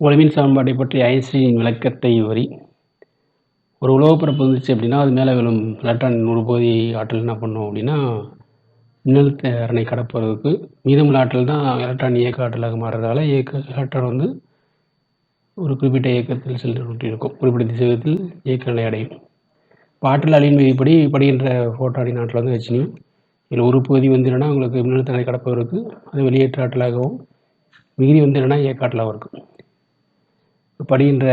ஒளிமின் சமன்பாட்டை பற்றி ஐன்ஸ்டீனின் விளக்கத்தை வரி ஒரு உலோகப்பரப்பு இருந்துச்சு அப்படின்னா அது மேலே விழும் எலக்ட்ரான் ஒரு பகுதி ஆற்றல் என்ன பண்ணும் அப்படின்னா மின்னழுத்த அரணை கடப்பதற்கு மீதமுள்ள ஆற்றல் தான் எலக்ட்ரான் இயக்க ஆற்றலாக மாறுறதால இயக்க எலக்ட்ரான் வந்து ஒரு குறிப்பிட்ட இயக்கத்தில் சென்று இருக்கும் குறிப்பிட்ட திசையத்தில் இயக்க நிலை அடையும். இப்போ ஆற்றல் அழியின் விதிப்படி படுகின்ற ஃபோட்டானின் ஆற்றல் வந்து வச்சுனியும் இதில் ஒரு பகுதி வந்து என்னென்னா உங்களுக்கு மின்னழுத்த அணை கடப்பதற்கு அது வெளியேற்ற ஆற்றலாகவும் மீதி வந்து என்னென்னா இயக்க ஆற்றலாகவும் இருக்கும். படுகின்ற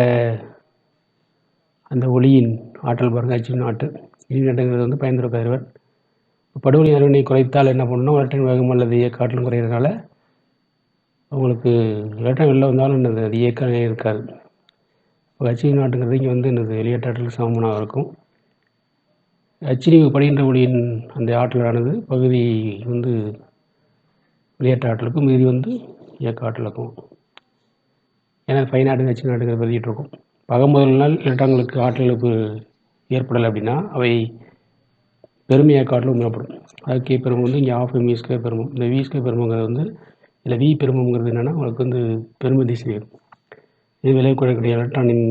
அந்த ஒளியின் ஆற்றல் பாருங்கள் அச்சு நாட்டு இடிநட்டுங்கிறது வந்து பயந்துற கதிர்வன் படுகொலி அதிர்வெண்ணை குறைத்தால் என்ன பண்ணணும் எலக்ட்ரான் வேகம் அல்லது இயக்காற்றலும் குறையிறதுனால உங்களுக்கு எலக்ட்ரான் வெளில வந்தாலும் என்னது அது இயக்கம் இருக்காது. இப்போ ஹச்சிவி நாட்டுங்கிறது இங்கே வந்து என்னது வெளியேற்றாற்றல் சமமாக இருக்கும். ஹச்சினிவு படுகின்ற ஒளியின் அந்த ஆற்றலானது பகுதி வந்து வெளியேற்ற ஆற்றலுக்கும் மீதி வந்து இயக்க ஆற்றலுக்கும். ஏன்னா ஃபைவ் நாட்டு நச்சு நாட்டுக்கு பதிக்கிட்டு இருக்கும் முதல் நாள் எலக்ட்ரான்களுக்கு ஆற்றல் இழப்பு ஏற்படலை அப்படின்னா அவை பெருமையாக காட்டிலும் உண்மைப்படும் அது கே பெருமம் வந்து இங்கே ஆஃப் எம்இ ஸ்கொயர் பெருமம். இந்த வி ஸ்கொயர் பெருமங்கிறது வந்து இல்லை வி பெருமங்கிறது என்னென்னா உங்களுக்கு வந்து பெருமை திசை இது விலை குறைக்கூடிய எலக்ட்ரானின்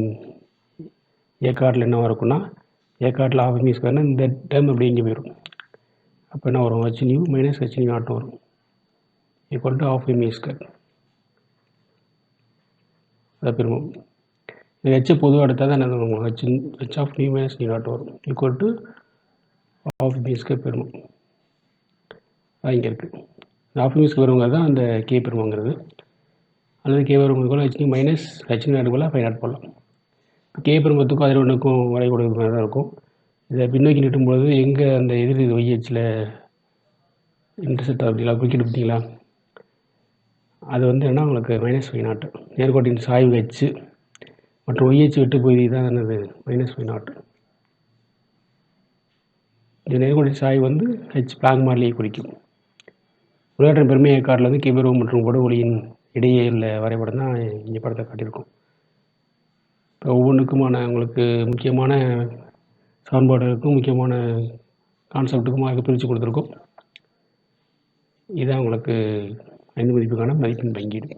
ஏக்காட்டில் என்னவாக இருக்குன்னா ஏக்காட்டில் ஆஃப் எம்இ e இந்த டேம் அப்படி இங்கே போயிடும். அப்போ என்ன வரும்? H nu minus h nu atom வரும். Equal to of m e square அதை பெருமம் இந்த ஹெச்சை பொதுவாக எடுத்தால் தான் என்ன வரும்? H h of nu minus nu naught வரும். ஈக்குவல் டு ஆஃப் பிஸ்க்கு பெருமம் அது இங்கே இருக்குது ஆஃப் பிஸ்க்கு வருவங்க தான் அந்த கே பெருமங்கிறது அல்லது கே பெருமங்க கூட h nu minus h nu நாட்டுக்குள்ள ஃபைவ் நாட் போடலாம். கே பெருமத்துக்கும் அதில் ஒன்றுக்கும் வரைக்கூடிய மாதிரி தான் இருக்கும். இதை பின்னோக்கி நிட்டும்பொழுது எங்கே அந்த எதிர் இது ஒய்ஹெச்சில் இன்டர்செப்ட் அப்படிங்களா குறுக்கிட்டு பார்த்தீங்களா அது வந்து என்ன உங்களுக்கு மைனஸ் ஒய் நாட்டு நேர்கோட்டின் சாய்வு ஹெச் மற்றும் ஒய்ஹெச் வெட்டு பகுதி தான் என்னது? மைனஸ் ஒய் நாட்டு இந்த நேர்கோட்டின் சாய்வு வந்து ஹெச் பிளாங் மாறிலியை குறிக்கும். உலகத்தின் பெருமையை காட்டில் வந்து கிபெருவம் மற்றும் படு ஒளியின் இடையே உள்ள வரைபடம் தான் இங்கே படத்தை காட்டியிருக்கும். இப்போ ஒவ்வொன்றுக்குமான உங்களுக்கு முக்கியமான சமன்பாடுகளுக்கும் முக்கியமான கான்செப்ட்டுக்கும் அதுக்கு பிரித்து கொடுத்துருக்கோம். இதான் உங்களுக்கு ஐந்து மதிப்புக்கான மதிப்பெண் பங்கீடு.